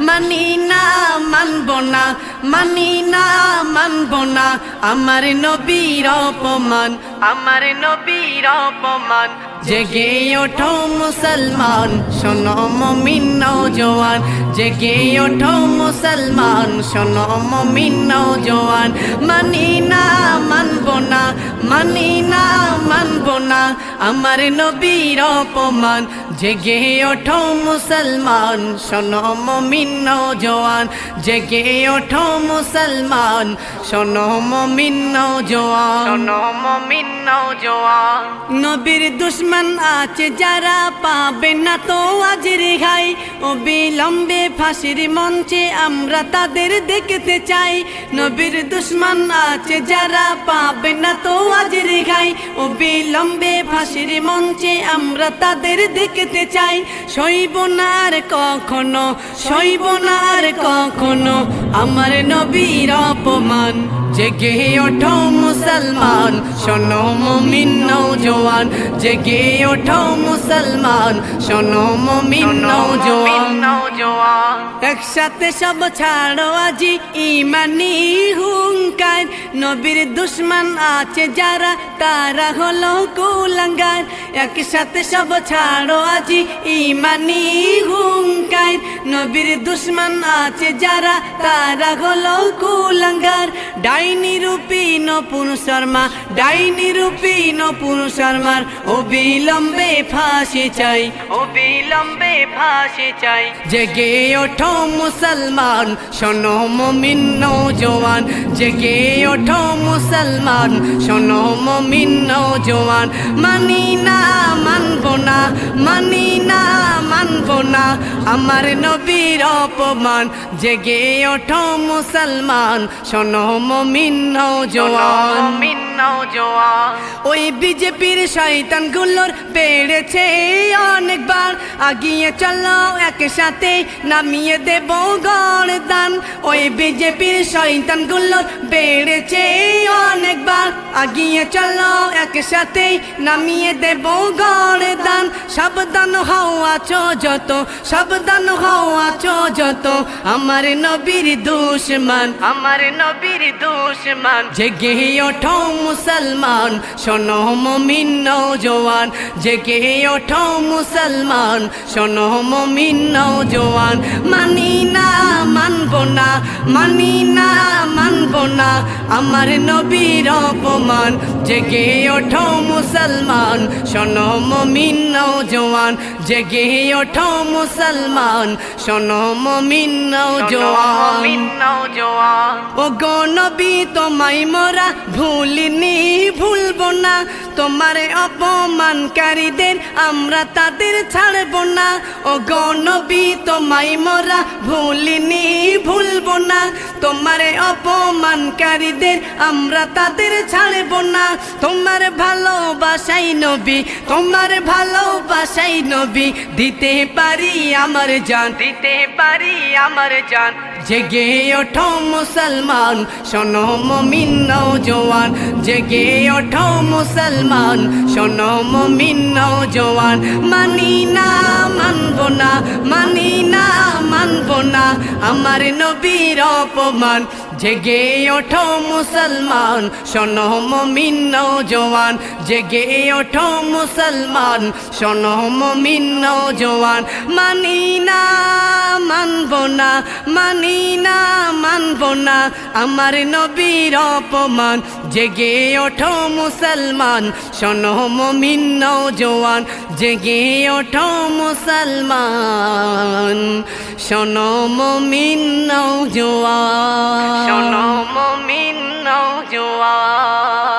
মানি না, মানব না, মানি না, মানব না। আমার নবীর অপমান, আমার নবীর অপমান। জেগে ওঠো মুসলমান, শোনো মমিন নৌজওয়ান জেগে ওঠো মুসলমান, শোনো মমিন নৌজওয়ান মানি না, মানব না মানি না মানব না। আমার নবীর অপমান জেগে ওঠো মুসলমান। শোনো মমিন নৌজওয়ান জেগে ওঠো মুসলমান। শোনো মমিন নৌজওয়ান শোনো মমিন নৌজওয়ান নবীর দুশ্মন আছে যারা পাবে না তো আজ রেহাই ও বিলম্বে ফাঁসির মঞ্চে আমরা তাদের দেখতে চাই। নবীর দুশ্মন আছে যারা পাবে না তো আজ রেহাই ও বিলম্বে ফাঁসির মঞ্চে আমরা তাদের দেখতে চাই। সইব আর কখনো, সইব আর কখনো আমার নবীর অপমান। জেগে ওঠো মুসলমান, শোনো মমিন নৌজওয়ান জেগে ওঠো মুসলমান, শোনো মমিন নৌজওয়ান একসাথে সব ছাড়ো আজি ইমানি হুঙ্কার। নবীর দুশ্মন আছে যারা, তারা হলো কুলাঙ্গার। একসাথে সব ছাড়ো আজি ইমানি হুঙ্কার। নবীর দুশ্মন আছে যারা, তারা হলো কুলাঙ্গার। ডাইনি রূপী নপুর শর্মা, ডাইনি রূপী নপুর শর্মার। অবিলম্বে ফাঁসি চাই, অবিলম্বে ফাঁসি চাই। জেগে ওঠো মুসলমান, শোনো মমিন নৌজওয়ান জেগে ওঠো মুসলমান, শোনো মমিন নৌজওয়ান মানি না, মানব না, মানি না আমার নবীর অপমান। জেগে ওঠো মুসলমান শোনো মমিন নৌজওয়ান ওই বিজেপির শয়তানগুলোর বেড়েছে অনেকবার। আগিয়ে চলো একসাথে নামিয়ে দেব গড় দান ওই বিজেপির শয়তানগুলোর বেড়েছে অনেকবার আগিয়ে চলো একসাথে নামিয়ে দেব গড়দান সাবধান হও, আছো যত, সাবধান হও, আছো যত। আমার নবীর দুশ্মন, আমার নবীর দুশ্মন। জেগে ওঠো মুসলমান, শোনো মমিন নৌজওয়ান জেগে ওঠো মুসলমান, শোনো মমিন নৌজওয়ান মানি না, মানি না, মানব না। আমার নবীর অপমান, জেগে ওঠো মুসলমান। শোনো মমিন নৌজওয়ান জেগে ওঠো মুসলমান। শোনো মমিন নৌজওয়ান ও গো নবী, তোমায় মোরা ভুলিনি, ভুলবো না। তোমার অপমানকারীদের আমরা তাদের ছাড়ব না। ও গো নবী, তোমায় মোরা ভুলিনি, ভুলবো না। তোমার অপমানকারীদের আমরা তাদের ছাড়ব না। তোমার ভালোবাসাই নবী, তোমার ভালোবাসাই নবী। দিতে পারি আমার জান, দিতে পারি আমার জান। জেগে ওঠো মুসলমান, শোনো মমিন নৌজওয়ান জেগে ওঠো মুসলমান, শোনো মমিন নৌজওয়ান মানি না, মানব না, মানি না, মানব না, আমার নবীর অপমান। জেগে ওঠো মুসলমান, শোনো মমিন নৌজওয়ান জেগে ওঠো মুসলমান, শোনো মমিন নৌজওয়ান মানি না না, মানি না, মানব না। আমার নবীর অপমান, জেগে ওঠো মুসলমান। শোনো মমিন জোয়ান জেগে ওঠো মুসলমান। শোনো মমিন জোয়ান শোনো মমিন জোয়ান